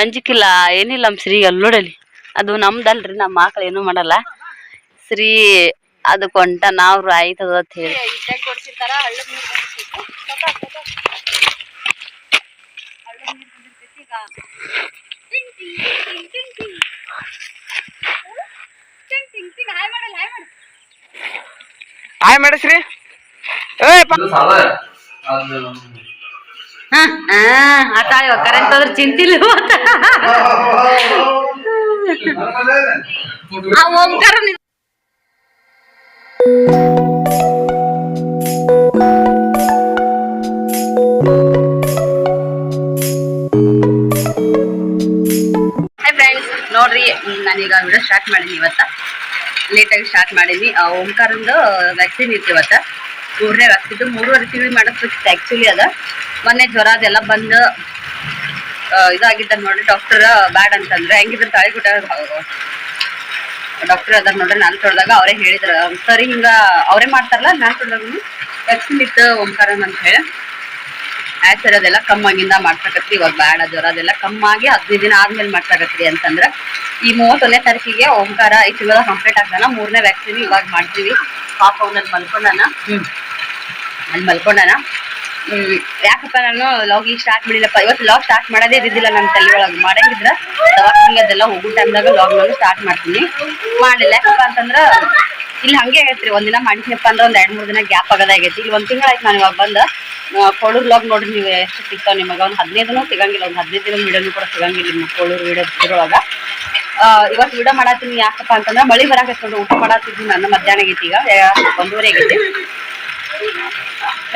ಅಂಜಿಕಿಲ್ಲ ಏನಿಲ್ಲ ನಮ್ಮ ಶ್ರೀ ಎಲ್ಲ ನೋಡಲಿ. ಅದು ನಮ್ದಲ್ರಿ ನಮ್ಮ ಮಕ್ಳು ಏನು ಮಾಡಲ್ಲ. ಶ್ರೀ ಅದಕ್ಕೆ ಕೊಂಟ ನಾವು ಆಯ್ತದ ಅಂತ ಹೇಳಿ. ಹಾಯ್ ಮಾಡಿಸ್ರಿ ಏ ಆಟ ಕರೆಂಟ್ ಹೋದ್ರೆ ಚಿಂತಿಲ್ಲ. ಆ ಓಂಕಾರ ನೋಡ್ರಿ, ನಾನೀಗ ವಿಡಿಯೋ ಸ್ಟಾರ್ಟ್ ಮಾಡೀನಿ ಇವತ್ತ. ಲೇಟಾಗಿ ಸ್ಟಾರ್ಟ್ ಮಾಡೀನಿ. ಓಂಕಾರಂದು ವ್ಯಾಕ್ಸಿನ್ ಇತ್ತು ಇವತ್ತ. ಮೂರನೇ ವ್ಯಾಕ್ಸಿನ್ ಮೂರುವರೆ ತಿಂಗಳು ಮಾಡಿಸ್ಬೇಕಿತ್ತು ಆ್ಯಕ್ಚುಲಿ ಅದ. ಮೊನ್ನೆ ಜ್ವರ ಅದೆಲ್ಲ ಬಂದು ಇದಾಗಿದ್ದ ನೋಡಿ ಡಾಕ್ಟರ್ ಬ್ಯಾಡ್ ಅಂತಂದ್ರೆ ಹೆಂಗಿದ್ರು ತಾಳಿಗುಟ ಡಾಕ್ಟರ್ ಅದ ನೋಡ್ರಿ ನಾನು ತೊಳ್ದಾಗ ಅವರೇ ಹೇಳಿದ್ರ. ಸರಿ ಹಿಂಗ ಅವರೇ ಮಾಡ್ತಾರಲ್ಲ ನಾನು ತೊಳ್ದಾಗ ವ್ಯಾಕ್ಸಿನ್ ಇತ್ತು ಓಂಕಾರನ್ ಅಂತ ಹೇಳಿ. ಆಸರ್ ಅದೆಲ್ಲ ಕಮ್ಮಾಗಿಂದ ಮಾಡ್ಸಕತ್ರಿ ಇವಾಗ ಬ್ಯಾಡ ಜ್ವರ ಅದೆಲ್ಲ ಕಮ್ಮಾಗಿ ಹದಿನೈದು ದಿನ ಆದ್ಮೇಲೆ ಮಾಡ್ಸಕತ್ರಿ ಅಂತಂದ್ರ ಈ ಮೂವತ್ತೊಂದನೇ ತಾರೀಕಿಗೆ ಓಂಕಾರ ಈ ತಿಂಗಳ ಕಂಪ್ಲೀಟ್ ಆಗ್ತಾನ ಮೂರನೇ ವ್ಯಾಕ್ಸಿನ್ ಇವಾಗ ಮಾಡ್ತೀವಿ. ಪಾಪ ಅವನಲ್ಲಿ ಮಲ್ಕೊಂಡಾನ? ಹ್ಮ್. ಅಲ್ಲಿ ಮಲ್ಕೊಂಡಾನ? ಯಾಕಪ್ಪ ನಾನು ಲಾಗ್ ಈಗ ಸ್ಟಾರ್ಟ್ ಮಾಡಿಲ್ಲಪ್ಪ. ಇವತ್ತು ಲಾಗ್ ಸ್ಟಾರ್ಟ್ ಮಾಡೋದೇ ಇದ್ದಿಲ್ಲ ನನ್ನ ತಲೆ ಒಳಗೆ. ಮಾಡಂಗಿದ್ರ ಅದೆಲ್ಲ ಹೋಗೋ ಟೈಮ್ದಾಗ ಲಾಗ್ ನಾನು ಸ್ಟಾರ್ಟ್ ಮಾಡ್ತೀನಿ. ಮಾಡಿಲ್ಲ ಯಾಕಪ್ಪ ಅಂತಂದ್ರೆ ಇಲ್ಲಿ ಹಂಗೆ ಆಗೈತ್ರಿ ಒಂದಿನ ಮಾಡಿದ್ನಪ್ಪ ಅಂದ್ರೆ ಒಂದು ಎರಡು ಮೂರು ದಿನ ಗ್ಯಾಪ್ ಆಗೋದಾಗೈತಿ ಇಲ್ಲಿ ಒಂದು ತಿಂಗಳಾಯ್ತು ನಾನು ಇವಾಗ ಬಂದು. ಕೋಳೂರು ಲಾಗ್ ನೋಡ್ರಿ ನೀವು ಎಷ್ಟು ಸಿಗ್ತಾವೆ ನಿಮಗೆ. ಒಂದು ಹದಿನೈದು ದಿನ ಸಿಗಂಗಿಲ್ಲ. ಒಂದು ಹದಿನೈದು ದಿನ ವಿಡಿಯೋನು ಕೂಡ ಸಿಗಂಗಿಲ್ಲ ನಿಮ್ಮ ಕೋಳೂರು ವಿಡಿಯೋ ಇವತ್ತು ವಿಡಿಯೋ ಮಾಡತ್ತೀನಿ. ಯಾಕಪ್ಪ ಅಂತಂದ್ರೆ ಮಳೆ ಬರಾಕತ್ಕೊಂಡು ಊಟ ಮಾಡತ್ತಿದ್ವಿ ನನ್ನ ಮಧ್ಯಾಹ್ನ ಆಗೈತಿ ಈಗ. ಒಂದೂವರೆ ಆಗೈತಿ.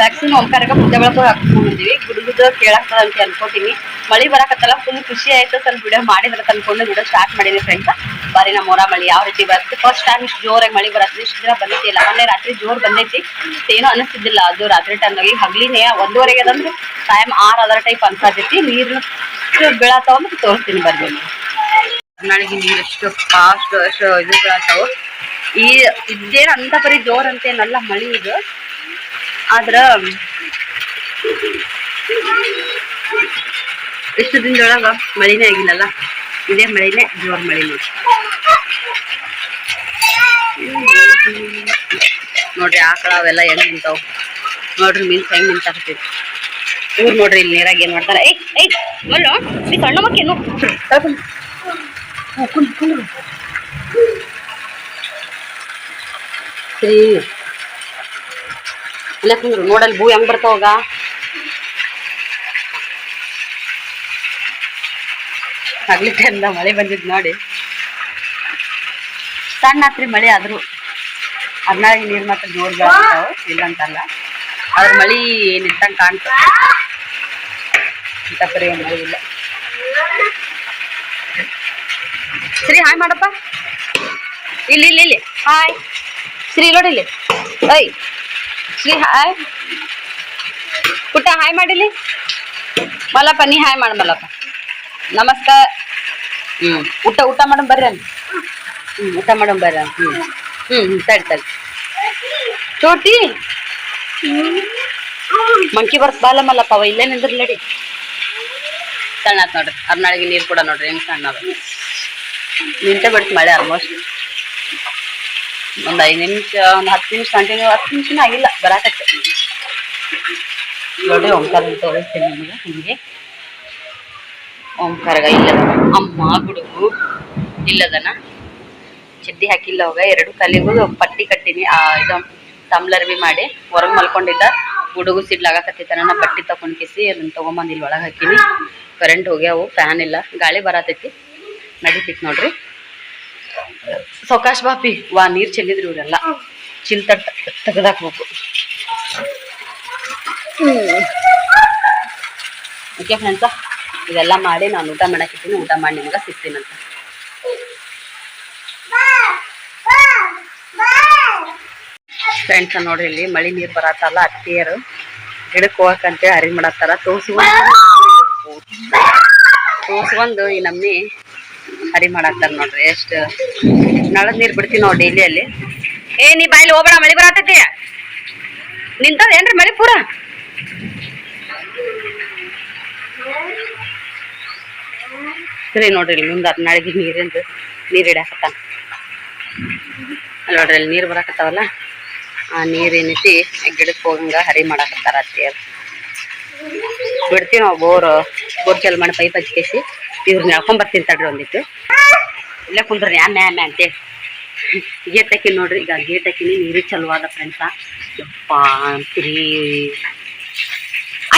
ವ್ಯಾಕ್ಸಿನ್ ಓಂಕಾರಕ್ಕೆ ಮುದ್ದೆ ಬೆಳಕು ಹಾಕ್ಕೊಂಡಿದ್ವಿ ಗುಡುಗುದ ಕೇಳಾಗ್ತದ ಅಂತ ಅನ್ಕೋತೀನಿ. ಮಳಿ ಬರಕತ್ತಲ್ಲ ಫುಲ್ ಖುಷಿ ಆಯ್ತು ಸ್ವಲ್ಪ ವಿಡಿಯೋ ಮಾಡಿದ್ರೆ ತಂದ್ಕೊಂಡು ವಿಡಿಯೋ ಸ್ಟಾರ್ಟ್ ಮಾಡೀನಿ ಫ್ರೆಂಡ್ಸ್ ಬಾರಿ ನಮ್ಮ ಹೊರ ಮಳಿ ಯಾವ ರೀತಿ ಬರುತ್ತೆ. ಫಸ್ಟ್ ಟೈಮ್ ಇಷ್ಟು ಜೋರಾಗಿ ಮಳಿ ಬರತ್ತೆ ಇಷ್ಟು ದಿನ ಬಂದಿದ್ದಿಲ್ಲ ಮೊನ್ನೆ ರಾತ್ರಿ ಜೋರ್ ಬಂದೈತಿ. ಏನೂ ಅನಿಸ್ತಿದ್ದಿಲ್ಲ. ಅದು ರಾತ್ರಿ ಟೈಮ್ನಾಗ ಹಗ್ಲಿನೇ ಒಂದೂವರೆಗೆ ಅದಂದ್ರೆ ಟೈಮ್ ಆರ್ ಅದರ ಟೈಪ್ ಅನ್ಸಾತೈತಿ. ನೀರು ಬೀಳತ್ತಾವ ಅಂತ ತೋರಿಸ್ತೀನಿ ಬರ್ಬೇಕು ನೀರು ಎಷ್ಟು ಫಾಸ್ಟ್ ಅಷ್ಟು ಇದು ಬೀಳತ್ತಾವ ಈ ಇದೇನು ಅಂತ ಬರೀ ಜೋರ್ ಮಳಿ ಇದು. ಆದ್ರ ಇಷ್ಟು ದಿನದೊಳಗ ಮಳಿನೇ ಆಗಿಲ್ಲಲ್ಲ? ಇದೇ ಮಳಿನೇ, ಜೋರ್ ಮಳಿನೇ ನೋಡ್ರಿ ಆಕಳ ಅವೆಲ್ಲ ಹೆಂಗ್ ನಿಂತಾವ್. ನೋಡ್ರಿ ಮೀನ್ ಹೆಂಗ್ ನಿಂತಾಕ್ತಿವಿ ಇವ್ರು ನೋಡ್ರಿ ಇಲ್ಲಿ ನೀರಾಗ ಏನ್ ಮಾಡ್ತಾರ. ಏಯ್ ಏಯ್ ಮಲ್ಲು ನೀ ಸಣ್ಣ ಮಕ್ಕೇನು ಸರಿ ಇಲ್ಲ ಕುಂದ್ರು, ನೋಡಲ್ಲಿ ಭೂ ಹೆಂಗ್ ಬರ್ತಾವಾಗ ಆಗ್ಲಿಕ್ಕೆ ಟೈಮ್ದ ಮಳೆ ಬಂದಿದ್ ನೋಡಿ. ಸಣ್ಣ ಹತ್ರಿ ಮಳೆ ಆದ್ರೂ ಅದ್ನಾಗಿ ನೀರು ಮಾತ್ರ ಜೋರ್ ಇಲ್ಲಂತಲ್ಲ. ಇಲ್ಲ ಮಳೆ ಅದ್ರ ಮಳಿ ನಿಂತಂಗ್ ಕಾಣ್ತದೆ. ಇಂಥ ಪರಿ ಏನ್ ಮಳೆ ಇಲ್ಲ. ಸರಿ ಹಾಯ್ ಮಾಡಪ್ಪ. ಇಲ್ಲಿ ಇಲ್ಲಿ ಇಲ್ಲಿ. ಹಾಯ್. ಶ್ರೀ, ನೋಡಿ ಇಲ್ಲಿ. ಐ ಶ್ರೀ ಹಾಯ್. ಪುಟ್ಟ ಹಾಯ್ ಮಾಡಿಲಿ? ಮಲ್ಲಪ್ಪ, ನೀ ಹಾಯ್ ಮಾಡ ಮಲ್ಲಪ್ಪ. ನಮಸ್ಕಾರ. ಹ್ಞೂ ಊಟ ಊಟ ಮಾಡಮ್ ಬರ್ರಿ ಅಂತ ಹ್ಞೂ ಊಟ ಮಾಡಮ್ ಬರ್ರಿ ಹ್ಞೂ ಹ್ಞೂ ಹ್ಞೂ ಸರಿ ತಡಿ ಚೋಟಿ. ಮಂಕಿ ಬರ್ತ ಬಾಲ ಮಲ್ಲಪ್ಪ, ಅವ ಇಲ್ಲೇ ನಿಂದ್ರಿ ನಡಿ. ಸಣ್ಣ ನೋಡ್ರಿ. ಅರ್ನಾಳಿಗೆ ನೀರು ಕೂಡ ನೋಡ್ರಿ, ಹೆಂಗೆ ಸಣ್ಣ ನಿಂತೆ ಬಿಡ್ತು ಮಳೆ ಆಲ್ಮೋಸ್ಟ್ ಒಂದ್ ಐದು ನಿಮಿಷ, ಒಂದು ಹತ್ತು ನಿಮಿಷ ಕಂಟಿನ್ಯೂ ಹತ್ತು ನಿಮಿಷನೂ ಆಗಿಲ್ಲ, ಬರಾಕತ್ತೆ. ನೋಡಿ, ಓಂಕಾರ ತೋರಿಸ್ತೀನಿ ನಿಮಗೆ ನಿಮಗೆ. ಓಂಕಾರಗ ಇಲ್ಲದ ಅಮ್ಮ ಗುಡುಗು ಇಲ್ಲದನ? ಚಡ್ಡಿ ಹಾಕಿಲ್ಲ ಹೋಗ ಎರಡು ಕಲಿಗೂ ಪಟ್ಟಿ ಕಟ್ಟಿನಿ, ಆ, ಇದು ತಮ್ಲರ್ವಿ ಮಾಡಿ, ಹೊರಗೆ ಮಲ್ಕೊಂಡಿದ್ದ ಗುಡುಗು ಸಿಡ್ಲಾಗಕತ್ತೈತ ನನ್ನ ಪಟ್ಟಿ ತಕೊಂಡ್ ಕಿಸಿ, ಅದನ್ನ ತಗೊಂಬಂದು ಇಲ್ಲಿ ಒಳಗೆ ಹಾಕಿನಿ. ಕರೆಂಟ್ ಹೋಗ್ಯಾವು ಫ್ಯಾನ್ ಇಲ್ಲ, ಗಾಳಿ ಬರತೈತಿ ನಡೀತಿತ್ತು ನೋಡ್ರಿ. ಸೌಕಾಶ್ ಬಾಪಿ, ವಾ ನೀರ್ ಚೆಲ್ಲಿದ್ರು ಇವರೆಲ್ಲ. ಚಿಲ್ ತಟ್ ತೆಗೆದಾಕ್ಬೇಕು. ಓಕೆ ಫ್ರೆಂಡ್ಸ ಇದೆಲ್ಲ ಮಾಡಿ ನಾನು ಊಟ ಮಾಡಕ್ಕಿದ್ದೀನಿ ಊಟ ಮಾಡಿ ನಿಮ್ಗೆ ಸಿಗ್ತೀನಂತ ಫ್ರೆಂಡ್ಸ್ ನೋಡ್ರಿ ಇಲ್ಲಿ ಮಳಿ ನೀರು ಬರತ್ತಲ್ಲ ಅತ್ತಿಯರು ಗಿಡಕ್ಕೆ ಹೋಗಕ್ಕಂತೇಳಿ ಹರಿ ಮಾಡತ್ತಾರ. ತೋರ್ಸ್ಕೊಂಡು ತೋರ್ಸ್ಕೊಂಡು ಈ ನಮ್ಮಿ ಹರಿ ಮಾಡಾಕ್ತಾರ ನೋಡ್ರಿ, ಎಷ್ಟು ನಳದ ನೀರ್ ಬಿಡ್ತೀವಿ ನಾವು ಡೈಲಿ ಅಲ್ಲಿ. ಏ, ನೀ ಬಾಯಿಲಿ ಹೋಗ್ಬೇಡ, ಮಳಿ ಬರತೈತಿ. ನಿಂತದ ಏನ್ರಿ ಮಳಿ ಪೂರ? ಸರಿ ನೋಡ್ರಿ, ಇಲ್ಲಿ ಮುಂದೆ ಹದಿನಾಳಿಗೆ ನೀರಿಂದು ನೀರು ಇಡಾಕತ್ತ ನೋಡ್ರಿ, ಅಲ್ಲಿ ನೀರು ಬರಾಕತ್ತಾವಲ್ಲ, ಆ ನೀರು ಏನೈತಿ ಗಿಡಕ್ಕೆ ಹೋಗಂಗ ಹರಿ ಮಾಡಾಕತ್ತಾರ ಅತ್ತಿ ಬಿಡ್ತೀವಿ ನಾವು ಬೋರ್ ಬೋರ್ ಚಾಲು ಮಾಡಿ ಪೈಪ್ ಹಚ್ಕೇಸಿ. ಇವ್ರನ್ನ ಹಾಕೊಂಬರ್ತೀನಿ ಬರ್ತೀನಿ ತಡ್ರಿ ಒಂದಿಟ್ಟು. ಇಲ್ಲೇ ಕುಂದ್ರಿ ಮ್ಯಾ ಮ್ಯಾ ಅಂತೇಳಿ ಗೇಟ್ ಹಾಕಿ ನೋಡ್ರಿ, ಈಗ ಗೇಟ್ ಹಾಕಿನಿ, ನೀರು ಚಲುವಾದ ಫ್ರೆಂಡ್ಸ ಯಪ್ಪ, ಅಂತೀರಿ.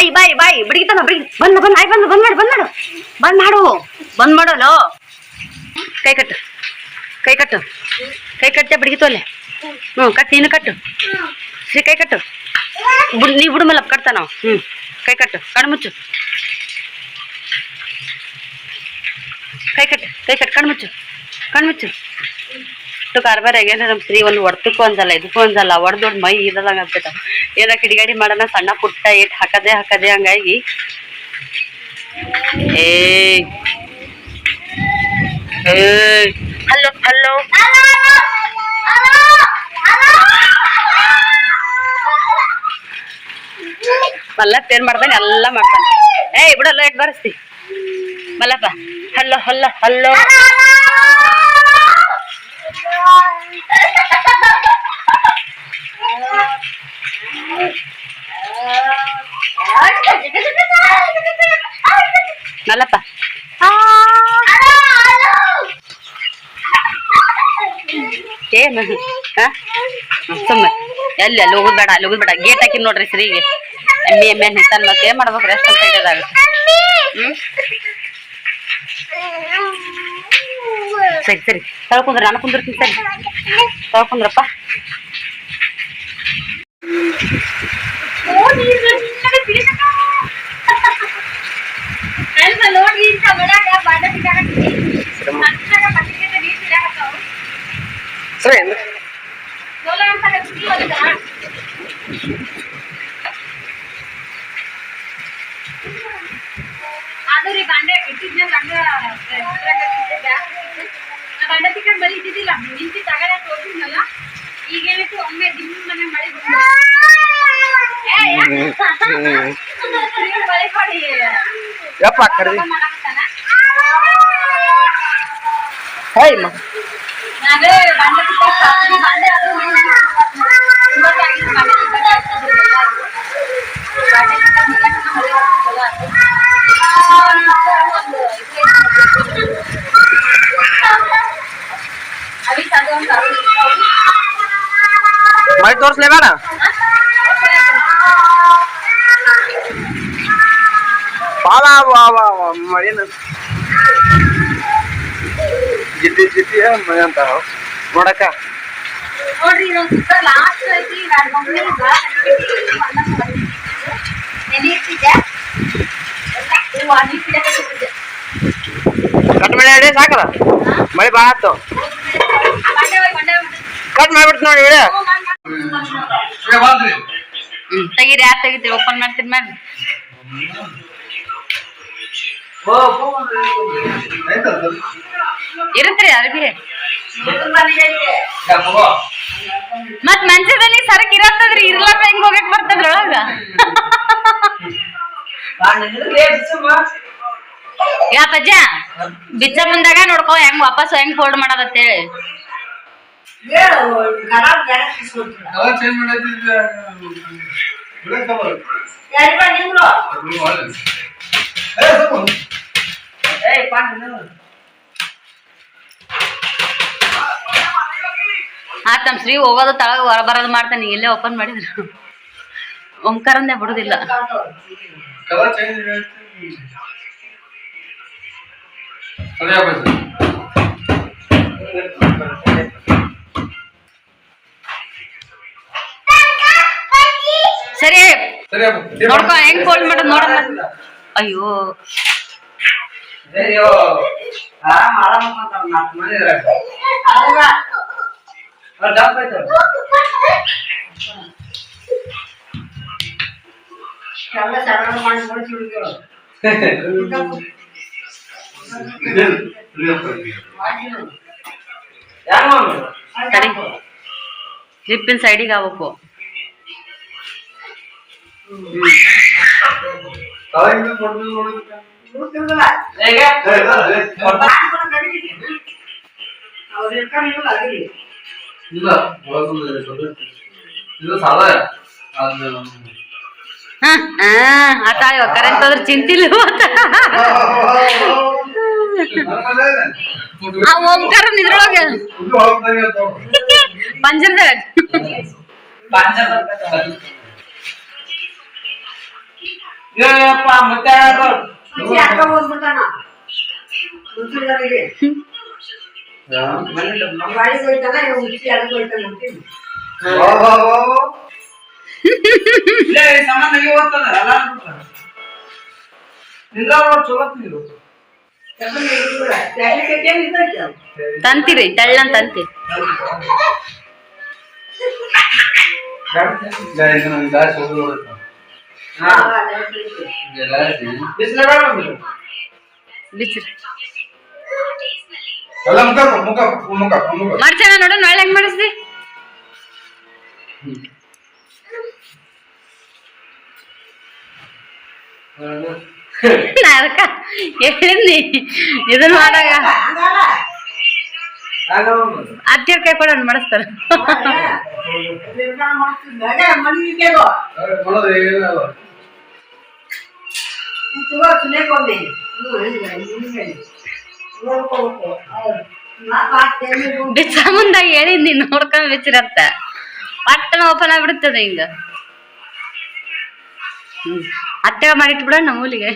ಐ ಬಾಯ್ ಬಾಯ್ ಬಿಡಿಗಿತಾನ ಬಿಡಿಗಿ. ಬಂದ, ಬಂದ್, ಆಯ್, ಬಂದು, ಬಂದ್ ಮಾಡು ಬಂದ್ ಮಾಡು. ಬಂದ್ ಮಾಡು, ಬಂದ್ ಮಾಡಲು ಕೈ ಕಟ್ಟು ಕೈ ಕಟ್ಟು. ಕೈ ಕಟ್ಟೆ ಬಿಡಿಗಿತ್ತು ಅಲ್ಲೇ ಹ್ಞೂ ಕಟ್ಟು ನೀನು ಕಟ್ಟು. ಶ್ರೀ, ಕೈ ಕಟ್ಟು. ಬಿಡು, ನೀ ಬಿಡು ಮಲ್ಲಪ್ಪ ಕಟ್ತಾ ನಾವು ಹ್ಞೂ ಕೈ ಕಟ್ಟು, ಕಣ್ಣು ಮುಚ್ಚು. ಕೈ ಕಟ್ ಕೈ ಕಟ್ ಕಣ್ಮುಚ್ಚು ಕಣ್ಮುಚ್ಚು ಇಷ್ಟು ಕಾರ್ಬಾರ್ ಆಗ್ಯಾನ ನಮ್ಮ ಸ್ತ್ರೀ ಒಂದು ಹೊಡ್ತಕ್ಕೂ ಒಂದಲ್ಲ ಇದಕ್ಕೂ ಒಂದಲ್ಲ ಹೊಡ್ದು ದೊಡ್ಡ ಮೈ ಇರದಂಗ ಆಗ್ತೈತ ಏನ ಕಿಡಿಗಾಡಿ ಮಾಡೋಣ ಸಣ್ಣ ಪುಟ್ಟ ಇಟ್ಟು ಹಾಕದೆ ಹಾಕದೆ ಹಂಗಾಗಿ. ಏ. Hello hello. ಮಲ್ಲಪ್ಪ ಏನ್ ಮಾಡ್ತಾನೆ ಎಲ್ಲ ಮಾಡ್ತಾನೆ ಏಯ್ ಬಿಡಲ್ಲ ಎಟ್ ಬರ್ಸ್ತಿ. Mallappa hello hello hello Mallappa ಏನು ಹಾ ಸುಮ್ಮನೆ ಎಲ್ಲಿ ಅಲ್ಲಿ ಹೋಗುದ್ ಬೇಡ ಅಲ್ಲಿ ಹೋಗುದ್ ಬೇಡ ಗೇಟ್ ಹಾಕಿ ನೋಡ್ರಿ ಸ್ತ್ರೀಗೆ ಎಮ್ಮೆ ಎಮ್ಮೆ ನಿಂತಾನ ಮತ್ತೆ ಏನ್ ಮಾಡ್ಬೇಕ್ರಿ ಎಷ್ಟು ಅಂತ ಇರೋದಾಗುತ್ತೆ ಹ್ಮ್ ಸರಿ ಸರಿ ತಳ್ಕೊಂಡ್ರೆ ನಾನು ಕುಂದಿರ್ತೀನಿ ಸರಿ ತಳ್ಕೊಂಡ್ರಪ್ಪ ನೋಡ್ರಿ ಇಂತ ಮನ್ಯಾಗ ಬಾಂಡೆ ಸಿಕ್ಕಾಕತ್ತಿ. ಮನ್ಯಾಗ ಬಟ್ಟೆಗೆ ನೀರ್ ಸಿಕ್ಕಾಕತ್ತಾವು. ಸರಿ ಅಂದ್ರೆ ಸೋಲ ಅಂತ ಹಚ್ಚಿ ಒಂದ. ಅದು ರೀ ಬಾಂಡೆ ಇಟ್ಟಿದ್ನ ಗಂಡ ಇದ್ರಾಗ ಇಟ್ಟಿದ್ದೆ, ಗ್ಯಾಸ್ ಇಟ್ಟಿದ್ದೆ. ನಾ ಬಾಂಡೆ ತಿಕ್ಕಂಡ್ ಬರೀ ಇದ್ದಿದ್ದಿಲ್ಲ ನಿಂತಿ ತಗಡ ತೋರಿಸಿದ್ನಲ್ಲ ಈಗ ಏನಾಯ್ತು ಒಮ್ಮೆ ದಿನ ಮನೆ ಮಳೆ ಬಂತು. ಏ, ಯಾಕೆ? ನೀವ್ ಮಳೆ ಮಾಡಿ ಯಪ್ಪ ಕರ್ದಿ ಬಾಳ ಮಳಿನ ಜಿಟ್ಟಿ ಜಿಟ್ಟಿ ಮಳೆ ಅಂತ. ನೋಡಕ್ಕ. ನೋಡ್ರಿ ಲಾಸ್ಟ್ ಐತಿ ಕಟ್ ಮಾಡಿ ಹೇಳಿ ಸಾಕಲ್ಲ? ಮಳೆ ಭಾಳ ಬಂಡೆ ಕಟ್ ಮಾಡ್ಬಿಡ್ತು ನೋಡಿ ವಿಡಿಯೋ. ತೆಗೀರಿ ಯಾರು ತೆಗಿತೀರಿ ಓಪನ್ ಮಾಡ್ತೀರಿ ಇರುತ್ರಿ ಅರ್ಬಿ ಮತ್ ಮಂಚದಲ್ಲಿ ಸರಕ್ ಇರತ್ತದ್ರಿ ಇರ್ಲಾರ್ದ ಹೆಂಗ್ ಹೋಗಕ್ ಬರ್ತದ್ರ ಒಳಗ? ಯಾ ಪಜ್ಜ ಬಿಚ್ಚ ಮುಂದಾಗ ನೋಡ್ಕೊ ಹೆಂಗ್ ವಾಪಸ್ ಹೆಂಗ್ ಫೋಲ್ಡ್ ಮಾಡೋದತ್ತೇಳಿ. ಆತ್ ತಮ್ಮ ಶ್ರೀ ಹೋಗೋದು ತಳಗ ಹೊರ ಬರೋದು ಮಾಡ್ತಾನೆ ಇಲ್ಲೇ ಓಪನ್ ಮಾಡಿದ್ರು. ಓಂಕಾರಂದೇ ಬಿಡೋದಿಲ್ಲ. ಸರಿ, ನೋಡ್ಕೊ, ಹೆಂಗ್ ಫೋನ್ ಮಾಡೋದು ನೋಡಲ್ಲ ಅಯ್ಯೋ. ಸರಿ ಜಿಪ್ಪಿನ ಸೈಡಿಗೆ ಆಗ್ಬೇಕು ಹ್ಮ್ ಇಲ್ಲ ಒಳಗೊಂದು ಸ್ವಲ್ಪ ಇದು ಸಾಲ ಅದು ಹ ಆತ ಇವಾಗ ಕರೆಂಟ್ ಹೋದ್ರೆ ಚಿಂತಿಲ್ಲ. ಆ ಓಂಕಾರ ಇದ್ರೊಳಗೆ ಪಂಜರದಾಗ. ಏನಪ್ಪ ಮತ್ತೆ ಇಲ್ಲೇ ಈ ತಂತಿರಿ ತೆಳ್ಳನ್ ತಂತಿ. ಹಾ ಬಿಸಿಲು ಬೇಡ ಬಂದ್ರು ಬಿಚ್ರಿ ಎಲ್ಲ ಮುಖ ಮುಖ ಮುಖ ಮುಖ ಮಾಡ್ಸೋಣ ನೋಡು ನಾಳೆ ಹೆಂಗ್ ಮಾಡಿಸ್ದಿ ನಾ ಅದಕ್ಕ ಹೇಳಿದ್ನಿ ಇದನ್ ಮಾಡಾಗ ಅತ್ತಿಯವ್ರ ಕೈ ಕೊಡ ಮಾಡಿಸ್ತಾರ. ಮಾಡೋದು ಹೇಳಿದ್ ನೀನ್ ಮುಂದಾಗ ನೋಡ್ಕೊಂಡ್ ಬಿಚ್ಚಿರತ್ತ. ಪಟ್ಟನ ಓಪನ್ ಆಗ್ಬಿಡ್ತದೆ ಹಿಂಗ. ಅತ್ತೆ ಮಾಡಿಟ್ಬಿಡ ನಮ್ಮ ಮೂಲಿಗೆ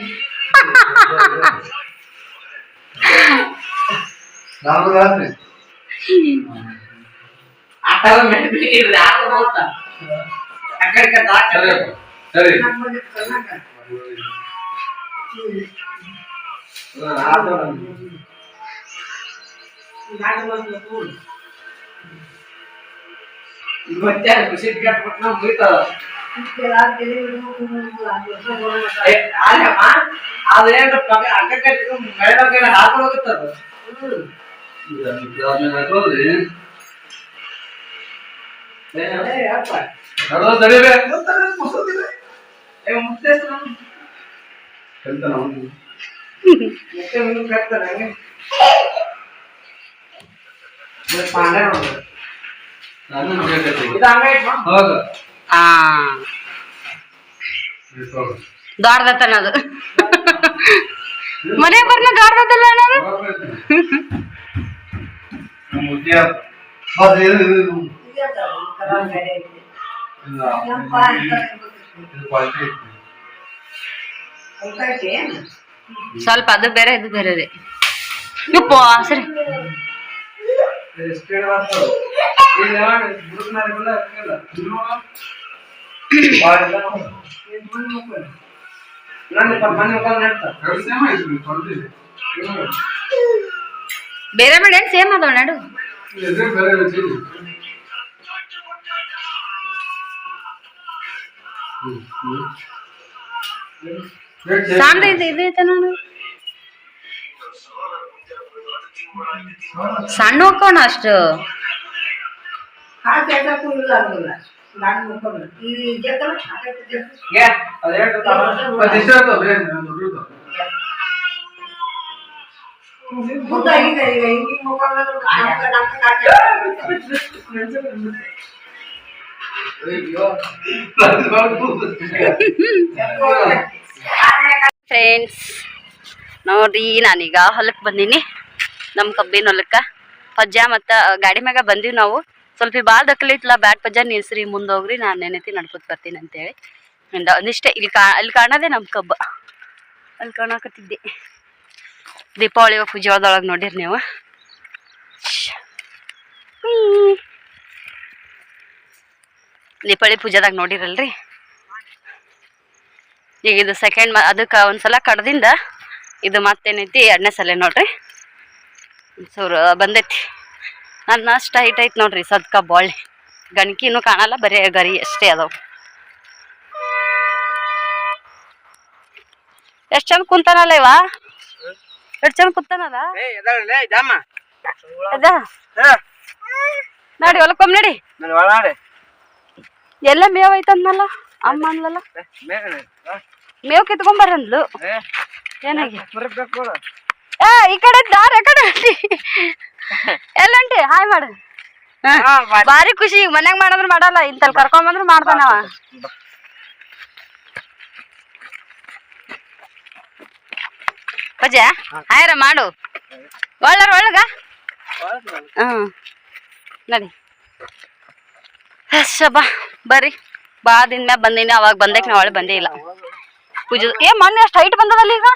ನಾನು ರಾತ್ರಿ. ಆಟದ ಮೇಲೆ ಬಿಟ್ಟಿರ್ರಿ ಆಟ ಹೋಗ್ತಾ ಆ ಕಡೆ ಈ ಕಡೆ ದಾಟ ಸರಿ ಅಪ್ಪ ಸರಿ. ಮತ್ತೆ ಖುಷಿ ಕಟ್ಬಿಟ್ಟು ನಾವು ಮುಗಿತದ ಅಲ್ಲಮ್ಮ ಅದೇನು ಪಕ್ಕ ಅಕ್ಕ ಕಟ್ಕೊಂಡು ಮೇಳ ಕಡೆ ಹಾಕೊಂಡು ಹೋಗುತ್ತದ ಆದ್ಮೇಲೆ ನಡೆದ ತಡಿಬೇ ಏ ಮುತ್ತೆ ಎಂತ ನಾವು ಮುತ್ತೆ ಮುಂದೆ ಕಟ್ತಾರೆ ಹಂಗೆ ಇದು ಪಾಂಡೆ ನೋಡು ನಾನು ನೋಡಕತ್ತೀನಿ ಇದು ಹಂಗೆ ಇಟ್ಮಾ ಹೌದು ಆ ದೊಡ್ಡದತ್ತನ ಅದು? ಮನೆ ಬರ್ನ ದೊಡ್ಡದಲ್ಲ ಅನ್ನೋದು? ನಮ್ಮ ಮುತ್ಯ ಬಸ್ ಇದು ಸ್ವಲ್ಪ ಅದು ಬೇರೆ, ಇದು ಬೇರೆ ರೀ ಯಪ್ಪ, ಸರಿ. ನನ್ನ ಮನೆ ನಡ್ತಾರೆ ಎರಡು ಸೇಮ್ ಐತಿ ಕ್ವಾಲಿಟಿ ಬೇರೆ ಮಾಡಿ ಏನ್ ಸೇಮ್ ಅದಾವ ನಡು. ಇದ್ರೆ ಬೇರೆ ಐತಿ ಹ್ಮ್ ಹ್ಮ್ ಸಣ್ಣ ಇದು ಇದು ಐತೆ ನೋಡು ಸಣ್ಣ ಹೋಗೋಣ ಅಷ್ಟು ಏ ಫ್ರೆಂಡ್ಸ್ ನೋಡ್ರಿ, ನಾನೀಗ ಹೊಲಕ್ಕೆ ಬಂದೀನಿ. ನಮ್ಮ ಕಬ್ಬಿನ ಹೊಲಕ್ಕೆ. ಪಜ್ಜ ಮತ್ತು ಗಾಡಿ ಮ್ಯಾಗ ಬಂದೀವಿ ನಾವು. ಸ್ವಲ್ಪ ಭಾಳ ದಕ್ಕಲಿತ್ತಲ್ಲ ಬ್ಯಾಟ್ ಪಜ್ಜ, ನಿಲ್ಸ್ರಿ, ಮುಂದೆ ಹೋಗ್ರಿ, ನಾನು ನೆನೆತಿ ನಡ್ಕೊತ ಬರ್ತೀನಿ ಅಂತೇಳಿ. ಒಂದಿಷ್ಟೇ, ಇಲ್ಲಿ ಕಾ ಅಲ್ಲಿ ಕಾಣೋದೇ ನಮ್ಮ ಕಬ್ಬ. ಅಲ್ಲಿ ಕಾಣಕತ್ತಿದ್ದೆ. ದೀಪಾವಳಿ ಪೂಜೆ ಒಳಗೆ ನೋಡಿರಿ ನೀವು. ದೀಪಾವಳಿ ಪೂಜಾದಾಗ ನೋಡಿರಲ್ರಿ? ಈಗ ಇದು ಸೆಕೆಂಡ್ ಅದಕ್ಕೆ ಒಂದ್ಸಲ ಕಡ್ದಿಂದ ಇದು ಮತ್ತೇನೈತಿ ಎರಡನೇ ಸಲ ನೋಡ್ರಿ. ಸೂರು ಬಂದೈತಿ. ನನ್ನ ಅಷ್ಟು ಹೈಟ್ ಐತಿ ನೋಡ್ರಿ ಸದ್ಕ ಬಾಳೆ ಗಣಕಿನೂ ಕಾಣಲ್ಲ, ಬರೀ ಗರಿ ಅಷ್ಟೇ ಅದಾವ. ಎಷ್ಟು ಚಂದ ಕುಂತಾನಲ್ಲ ಇವ? ಎಷ್ಟು ಚಂದ ಕುಂತಾನಲ್ಲ ಏ ಎದಾಳಲೆ ಜಾಮ ಅದ ನೋಡಿ ಹೊಲಕ್ಕೊಮ್ಮೆ ನಡಿ ನಾನು ಒಳಾಡೆ ಎಲ್ಲ ಮೇವ್ ಐತಂದ್ನಲ್ಲ ಅಮ್ಮ ಅನ್ಲಲ್ಲ ಮೇಘನೆ ಮೇವ್ ಕಿತ್ಕೊಂಬರಂದ್ಲು ಏನಾಗಿ ಬರಬೇಕು ಏ ಈ ಕಡೆ ದಾರ ಆ ಕಡೆ ಹೊಂಟಿ. ಎಲ್ಲಂಟಿ ಹಾಯ್ ಮಾಡು ಹ, ಭಾರಿ ಖುಷಿ ಈಗ ಮನ್ಯಾಗ ಮಾಡಂದ್ರ ಮಾಡಲ್ಲ ಇಂತಲ್ಲಿ ಕರ್ಕೊಂಬಂದ್ರ ಮಾಡ್ತಾನವ ಪಜ ಹಾಯರ ಮಾಡು. ಒಳ್ಳರ ಒಳಗ? ಹ್ಮ್. ನಡಿ. ಶಬಾ ಬರ್ರಿ. ಬಾ ದಿನ ಮ್ಯಾಗ ಬಂದೀನಿ ಅವಾಗ ಬಂದಕ್ಕೆ ನಾ ಒಳಗೆ ಬಂದೇ ಇಲ್ಲ. ಪೂಜೆ ಏ ಮೊನ್ನೆ ಅಷ್ಟು ಹೈಟ್ ಬಂದದಲ್ಲ ಈಗ?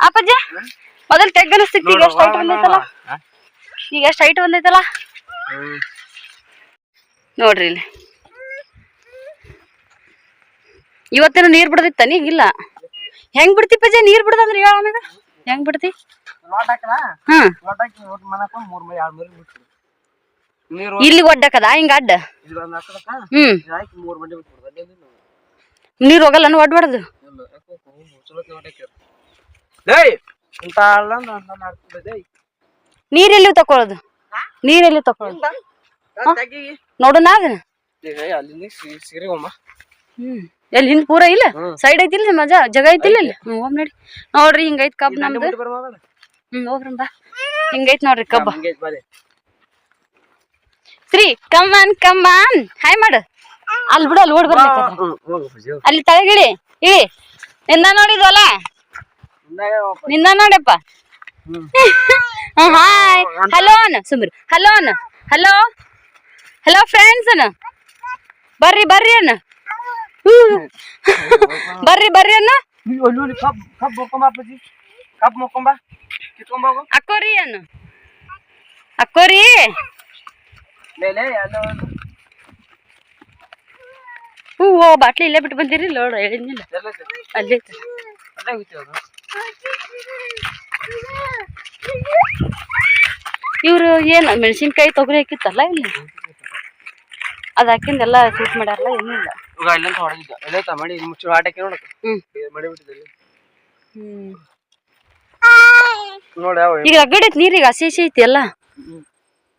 ಅಪ್ಪಾಜಿ ಮೊದಲ್ ತೆಗ್ಗನ ಸಿಕ್ತಿ ಈಗ ಎಷ್ಟು ಹೈಟ್ ಬಂದೈತಲ್ಲ? ಈಗ ಎಷ್ಟು ಹೈಟ್ ಬಂದೈತಲ್ಲ? ನೋಡ್ರಿ ಇಲ್ಲಿ. ಇವತ್ತಿನ ನೀರ್ ಬಿಡದಿತ್ತ ನೀ? ಇಲ್ಲ. ಹೆಂಗ್ ಬಿಡ್ತಿ ಪಜ? ನೀರ್ ಬಿಡದಂದ್ರೆ ಹೇಳ ನನಗ. ಹೆಂಗ್ ಬಿಡ್ತಿ? ಹ್ಮ್ ಇಲ್ಲಿ ಒಡ್ಡಕದ ಹಿಂಗ ಅಡ್ಡ? ಹ್ಮ್. ನೀರ್ ಹೋಗಲ್ಲ ಒಡ್ ಹೊಡ್ದು. ಏಯ್ ಇಂತ ಅಲ್ಲ ನಾನು ಹಾಕ್ತಿದ್ದೆ ನೀರ್ ಎಲ್ಲಿ ತಕೊಳ್ಳೋದು ನೀರ್ ಎಲ್ಲಿ ತಕೊಳ್ಳೋದು ನೋಡೋಣ ಅದನ್ನ ಹ್ಮ್. ಎಲ್ಲಿ ಹಿಂದ್ ಪೂರ ಇಲ್ಲ. ಸೈಡ್ ಐತಿಲ್ಲ ಮಜಾ ಜಗ ಐತಿಲ್ಲ ಇಲ್ಲಿ ಹ್ಮ್ ಹೋಗ್ ನೋಡಿ. ನೋಡ್ರಿ ಹಿಂಗೈತ್ ಕಬ್ ನಮ್ದು. ಹ್ಮ್ ಹೋಗ್ರಿ ಬಾ. ಹಿಂಗೈತ್ ನೋಡ್ರಿ ಕಬ್ಬ. ಶ್ರೀ ಕಮಾನ್ ಕಮಾನ್ ಹಾಯ್ ಮಾಡು. ಅಲ್ಲಿ ಬಿಡು ಅಲ್ಲಿ ಓಡ್ ಅಲ್ಲಿ ತಳಗಿಳಿ ಇಳಿ ನಿನ್ನ ನೋಡಿದ್ವಲ್ಲ? ನಿನ್ನ ನೋಡಪ್ಪ. ಹಾಯ್. ಹಲೋ ಅನ್ ಸುಮ್ರಿ. ಹಲೋ ಅನ್ ಹಲೋ ಹಲೋ ಫ್ರೆಂಡ್ಸ್ ಅನ್ ಬರ್ರಿ ಬರ್ರಿ ಅನ್ನ. ಬರ್ರಿ ಬರ್ರಿ ಹೋಗು. ಅಕ್ಕೋರಿ ಅನ್ನ ಅಕ್ಕೋರಿ ಹೂವು ಬಾಟ್ಲಿ ಇಲ್ಲೇ ಬಿಟ್ಟು ಬಂದಿರಿ. ಲೋಡ್ ಹೇಳಿದ್ನಿಲ್ಲ. ಅಲ್ಲೇ ಇವ್ರು ಏನು ಮೆಣಸಿನ್ಕಾಯಿ ತೊಗರಿ ಹಾಕಿತ್ತಲ್ಲ ಇಲ್ಲಿ? ಅದು ಹಾಕಿಂದೆಲ್ಲ ಶೂಟ್ ಮಾಡ್ಯಾರಲ್ಲ ಏನೂ ಇಲ್ಲ. ಈಗ ಅಲ್ಲಿಂದ ಹೊಡೆದಿದ್ದ. ಎಲ್ಲೈತ ಮಾಡಿ ಮುಚ್ಚು ಆಟಕ್ಕೆ ನೋಡು. ಹ್ಮ್. ಮಾಡಿ ಬಿಟ್ಟಿದ್ದಲ್ಲಿ ಹ್ಮ್. ನೋಡಿ ಯಾವ ಈಗ ಅಗ್ಗಡೆ ಐತಿ ನೀರಿಗೆ ಹಸಿ ಹಸಿ ಐತಿ ಎಲ್ಲ.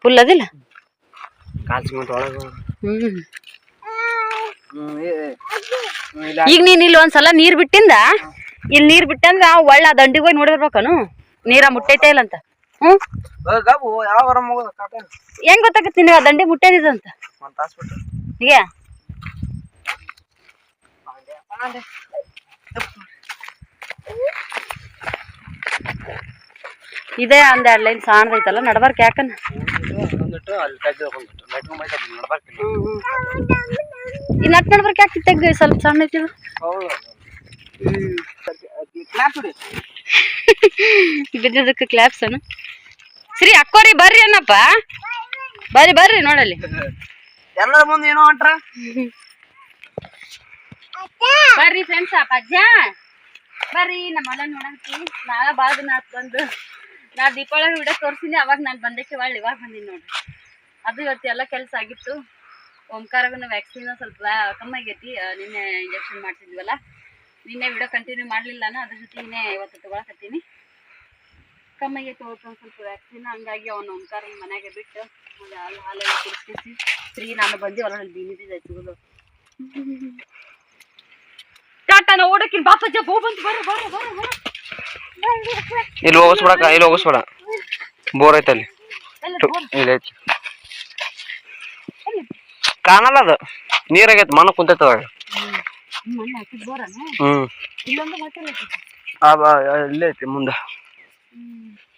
ಫುಲ್ ಅದಿಲ್ಲ? ಕಾಲ್ ಮತ್ತೆ ಒಳಗೆ ಹ್ಮ್. ಹ್ಮ್ ಇಲ್ಲ. ಈಗ ನೀನ್ ಇಲ್ಲಿ ಒಂದ್ಸಲ ನೀರ್ ಬಿಟ್ಟಿಂದ ಇಲ್ಲಿ ನೀರ್ ಬಿಟ್ಟಂದ್ರ ಒಳ್ಳೆ ಆ ದಂಡಿಗೆ ಹೋಗಿ ನೋಡಿರ್ಬೇಕನು. ನೀರ ಮುಟ್ಟೈತೆ ಇಲ್ಲ ಅಂತ ಹ್ಮ್? ಹೆಂಗ್ ಗೊತ್ತಾಗತ್ತೆ ನಿನಗೆ ದಂಡಿ ಅಂತ? ಬಿಟ್ಟು ಈಗ ಇದೇ ಒಂದ್ ಎರಡ್ ಲೈನ್ ಸಾಣದೈತಲ್ಲ ನಡ್ಬಾರ್ಕ ನಡ್ಬಾರ್ಕಿಲ್ಲ ಈ ನಟ್ ನಡ್ಬಾರ್ಕ ಯಾಕೆ ತೆಗ್ದು ಸ್ವಲ್ಪ ಸಣ್ಣ ಐತಿ ಇದು? ಬಿದ್ದಿದ್ದಕ್ಕೆ ಕ್ಲಾಪ್ಸ್ ಅನ್ನ. ಸರಿ ಅಕ್ಕೋರಿ ಬರ್ರಿ ಅನ್ನಪ್ಪ. ಬರ್ರಿ ಬರ್ರಿ ನೋಡಲ್ಲಿ. ಎಲ್ಲರ ಮುಂದೆ ಏನೋ ಹೊಂಟ್ರ ಬರ್ರಿ ಫ್ರೆಂಡ್ಸ್ ಅಜ್ಜ ಬರ್ರಿ ನಮ್ಮ ಹೊಲ ನೋಡಂತಿ ನಾಳ ಭಾಳ ದಿನ ಆತ್ ಬಂದು. ನಾ ದೀಪಾವಳಿ ವಿಡಿಯೋ ತೋರಿಸಿನಿ ಅವಾಗ ನಾನು ಬಂದಕ್ಕೆ ಒಳ್ಳೆ ಇವಾಗ ಬಂದೀನಿ ನೋಡ್ರಿ ಅದು ಇವತ್ತು ಎಲ್ಲ ಕೆಲಸ ಆಗಿತ್ತು. ಓಂಕಾರಗನ ವ್ಯಾಕ್ಸಿನ್ ಸ್ವಲ್ಪ ಕಮ್ಮಿ ಆಗೈತಿ. ನಿನ್ನೆ ಇಂಜೆಕ್ಷನ್ ಮಾಡ್ತಿದ್ವಲ್ಲ. ನಿನ್ನೆ ವಿಡಿಯೋ ಕಂಟಿನ್ಯೂ ಮಾಡಲಿಲ್ಲ ಅದ್ರ ಜೊತೆಗೆ ಇವತ್ತು ತಗೊಳಕತ್ತೀನಿ. ಕಮ್ಮಿಗೆ ಒಂದು ಸ್ವಲ್ಪ ವ್ಯಾಕ್ಸಿನ್ ಹಂಗಾಗಿ ಅವನು ಒಂದ್ಕಾರ ಮನೆಗೆ ಬಿಟ್ಟು. ಹಾಲು ಹಾಲೆಲ್ಲ ಕುಡಿಸಿ ಫ್ರೀ ನಾನು ಬಂದೀವಲ್ಲ ಅಲ್ಲಿ ಬೀನಿದಿದೆ ತಗೋದು ಟಾಟಾನ ಓಡಕ್ಕಿನ ಬಾಪಜ್ಜ ಬೋ ಬಂತು ಬರ ಬರ ಬರ ಇಲ್ಲಿ ಹೋಗಿಸ್ಬಿಡಕ ಇಲ್ಲಿ ಹೋಗಿಸ್ಬೇಡ. ಬೋರ್ ಐತೆ ಅಲ್ಲಿ. ಇಲ್ಲಿ ಐತಿ. ಕಾಣಲ್ಲ ಅದು. ನೀರಾಗೈತೆ ಮಣ್ಣು ಕುಂತೈತೆ ಹ್ಮ್. ಇಲ್ಲೇ ಐತಿ ಮುಂದೆ.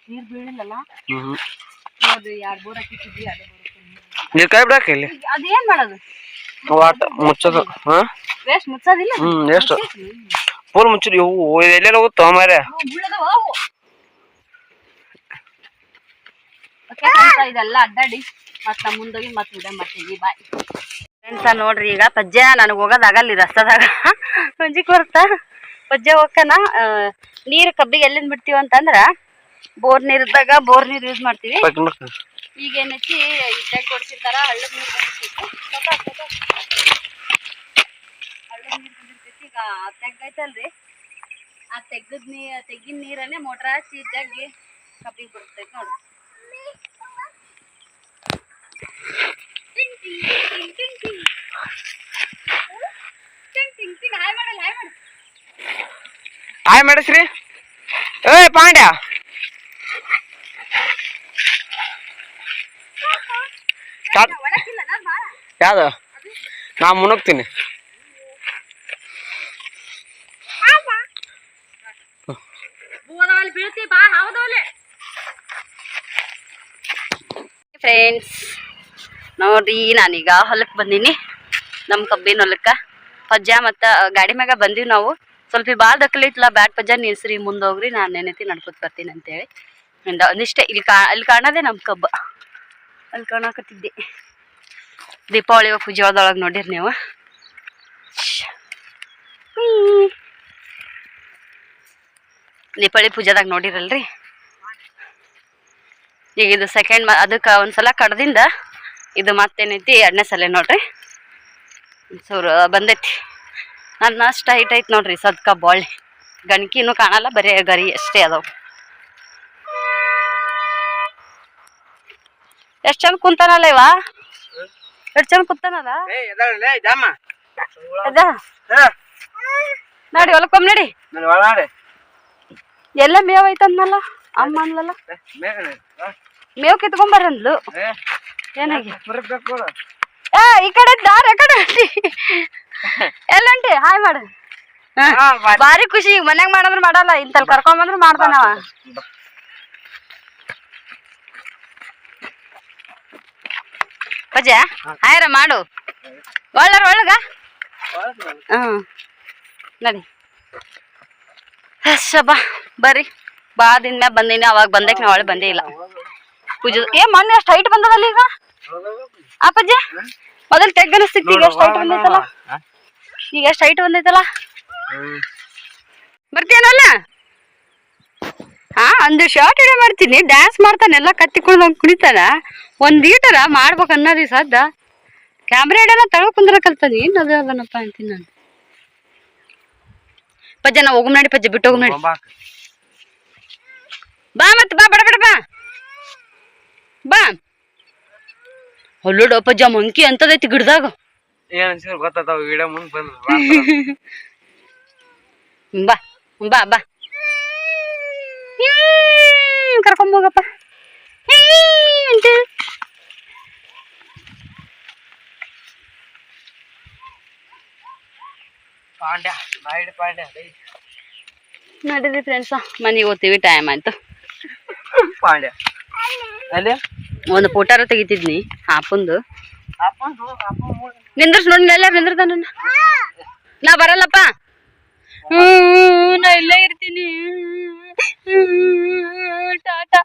ನೀರ್ ಬೀಳಿಲ್ಲಲ್ಲ? ಹ್ಮ್ ನೀರ್ ಬಿಡಾಕ ಇಲ್ಲಿ? ಅದೇನ್ ಮಾಡೋದು? ವಾಟ ಮುಚ್ಚೋದು. ಹಾ? ವೇಸ್ಟ್ ಮುಚ್ಚೋದಿಲ್ಲ? ಹ್ಮ್ ಎಷ್ಟು ಫುಲ್ ಮುಚ್ಚಿರಿ ಎಲ್ಲೆಲ್ಲ ಹೋಗುತ್ತೋ ಮಾರ್ಯ ಇದೆಲ್ಲ ಅಡ್ಡಾಡಿ. ಮತ್ತೆ ಮುಂದೋಗಿ ಮತ್ತೆ ಮಾಡ್ತೀವಿ ಬಾಯ್. ಫ್ರೆಂಡ್ಸ ನೋಡ್ರಿ ಈಗ ಪಜ್ಜೆ ನನಗೆ ಹೋಗೋದಾಗಲ್ಲ ಈ ರಸ್ತದಾಗ. ಸಂಜಿಕ್ ಬರ್ತಾ ಪಜ್ಜೆ ಹೋಗ್ಕನ. ನೀರು ಕಬ್ಬಿಗೆ ಎಲ್ಲಿಂದ ಬಿಡ್ತೀವಿ ಅಂತಂದ್ರ ಬೋರ್ ನೀರ್ ಇದ್ದಾಗ ಬೋರ್ ನೀರು ಯೂಸ್ ಮಾಡ್ತೀವಿ. ಈಗ ಏನೈತಿ ಇದ್ದಾಗ ಕೊಡ್ತಿರ್ತಾರ ಹಳ್ಳದ ನೀರು ಹಳ್ಳದ ನೀರು ಈಗ ಆ ತೆಗ್ದ ನೀ, ತೆಗ್ಗಿನ ನೀರನ್ನೇ ಮೋಟ್ರ್ ಹಚ್ಚಿ ಜಗ್ಗಿ ಕಬ್ಬಿಗೆ ಬಿಡ್ತೈತಿ ನೋಡ್ರಿ. ಹಾಯ್ ಮಾಡಲ್ಲ ಹಾಯ್ ಮಾಡು ಹಾಯ್ ಮಾಡಿಸ್ರಿ ಏಯ್ ಪಾಂಡ್ಯ. ಯಾವ್ದು ನಾ ಮುಣಗ್ತೀನಿ. ಫ್ರೆಂಡ್ಸ್ ನೋಡ್ರಿ ನಾನೀಗ ಹೊಲಕ್ಕೆ ಬಂದೀನಿ. ನಮ್ಮ ಕಬ್ಬಿನ ಹೊಲಕ್ಕೆ. ಪಜ್ಜ ಮತ್ತು ಗಾಡಿ ಮ್ಯಾಗ ಬಂದೀವಿ ನಾವು. ಸ್ವಲ್ಪ ಭಾಳ ದಕ್ಕಲಿತ್ತಲ್ಲ ಬ್ಯಾಟ್ ಪಜ್ಜ ನಿಲ್ಸ್ರಿ, ಮುಂದೆ ಹೋಗ್ರಿ, ನಾನು ನೆನೆತಿ ನಡ್ಕೊತ ಬರ್ತೀನಿ ಅಂತೇಳಿ. ಇಂದ ಒಂದಿಷ್ಟೇ, ಇಲ್ಲಿ ಕಾ ಅಲ್ಲಿ ಕಾಣೋದೇ ನಮ್ಮ ಕಬ್ಬ. ಅಲ್ಲಿ ಕಾಣಕತ್ತಿದ್ದೆ. ದೀಪಾವಳಿ ಪೂಜೆ ಒಳಗೆ ನೋಡಿರಿ ನೀವು. ದೀಪಾವಳಿ ಪೂಜಾದಾಗ ನೋಡಿರಲ್ರಿ? ಈಗ ಇದು ಸೆಕೆಂಡ್ ಅದಕ್ಕೆ ಒಂದ್ಸಲ ಕಡ್ದಿಂದ ಇದು ಮತ್ತೇನೈತಿ ಎರಡನೇ ಸಲೆ ನೋಡ್ರಿ. ಸೂರು ಬಂದೈತಿ. ನನ್ನ ಅಷ್ಟು ಹೈಟ್ ಐತಿ ನೋಡ್ರಿ ಸದ್ಕ ಬಾಳೆ ಗಣಕಿನೂ ಕಾಣಲ್ಲ ಬರೀ ಗರಿ ಅಷ್ಟೇ ಅದಾವ. ಎಷ್ಟು ಚಂದ ಕುಂತಾನಲ್ಲ ಇವ? ಎಷ್ಟು ಚಂದ ಕುಂತಾನಲ್ಲ? ನೋಡಿ ಹೊಲಕ್ಕೊಮ್ಮೆ ನಡಿ. ಎಲ್ಲ ಮೇವ್ ಐತಂದ್ನಲ್ಲ ಅಮ್ಮ ಅಂದ್ಲಲ್ಲ ಮೇವ್ ಕಿತ್ಕೊಂಬರಂದ್ಲು ಏನಾಗಿ ಬರಬೇಕು ಏ ಈ ಕಡೆ ದಾರ ಆ ಕಡೆ ಹೊಂಟಿ ಎಲ್ಲಂಟಿ ಹಾಯ್ ಮಾಡು. ಹ. ಹಾ, ಬಾ. ಭಾರಿ ಖುಷಿ. ಮನ್ಯಾಗ ಮಾಡಂದ್ರ ಮಾಡಲ್ಲ ಇಂತಲ್ಲಿ ಕರ್ಕೊಂಬಂದ್ರ ಮಾಡ್ತಾನವ ಪಜ ಹಾಯರ ಮಾಡು. ಒಳ್ಳರ ಒಳಗ ಹ್ಮ್. ನಡಿ. ಬಾ ಬರ್ರಿ. ಬಾ ದಿನ ಮ್ಯಾಗ ಬಂದೀನಿ ಅವಾಗ ಬಂದಕ್ಕೆ ನಾ ಒಳಗೆ ಬಂದೇ ಇಲ್ಲ. ಪೂಜೆ ಏ ಮೊನ್ನೆ ಅಷ್ಟು ಹೈಟ್ ಬಂದದಲ್ಲ ಈಗ? ಆ ಮೊದಲ್ ಮೊದಲು ಸಿಕ್ತಿ ಈಗ ಎಷ್ಟು ಹೈಟ್ ಬಂದೈತಲ್ಲ? ಈಗ ಎಷ್ಟು ಹೈಟ್ ಬಂದೈತಲ್ಲ? ಬರ್ತೀನಲ್ಲ ಹಾ ಒಂದು ಶಾರ್ಟ್ ಇಡೋ ಮಾಡ್ತೀನಿ. ಡ್ಯಾನ್ಸ್ ಮಾಡ್ತಾನೆ ಎಲ್ಲ ಕತ್ತಿಕೊಂಡು ಕುಣಿತಾನ. ಒಂದ್ ಈಟರ ಮಾಡ್ಬೇಕು ಅನ್ನೋದು ಸದ್ದ ಕ್ಯಾಮ್ರಾ ಹಿಡಿಯಲ್ಲ ತಳ ಕುಂದ್ರ ಕಲ್ತಾನೆ. ಏನ್ ಅದು ಅಂತೀನಿ ನಾನು. ಪಜ್ಜ ನಾ ಹೋಗಮ್ ನಡಿ ಪಜ್ಜ ಬಿಟ್ಟು ಹೋಗಮ್ ನಡಿ ಬಾ ಮತ್ತೆ ಬಾ ಬಡ ಬಡ ಬಾ. ಬಾ. ಅಲ್ಲೋಡು ಪಜ್ಜ ಮಂಕಿ ಅಂತದೈತಿ ಗಿಡದಾಗ. ಏನ್ ಅನ್ಸಿದ್ರು ಗೊತ್ತಾತಾವ ವಿಡಿಯೋ ಮುಂದ್ ಬಂದ್ರು ಬಾ. ಬಾ ಬಾ ಕರ್ಕೊಂಡ್ ಹೋಗಪ್ಪ. ಹೀ ಅಂತ ಪಾಂಡ್ಯ ಬಾಯ್ಡ್ ಪಾಂಡ್ಯ ನಡೀರಿ ಫ್ರೆಂಡ್ಸ ಮನೆಗೆ ಹೋಗ್ತೀವಿ ಟೈಮ್ ಆಯ್ತು. ಪಾಂಡ್ಯ. ಅಲ್ಲೇ? ಒಂದು ಫೋಟೋರ ತೆಗಿತಿದ್ನಿ. ಹಾಪುಂದು. ನಿಂದ್ರಸ್ ನೋಡಿ ಎಲ್ಲ ನಿಂದ್ರದ ನನ್ನ? ನಾ ಬರಲ್ಲಪ್ಪ. ನಾ ಇಲ್ಲೇ ಇರ್ತೀನಿ. ಟಾಟಾ.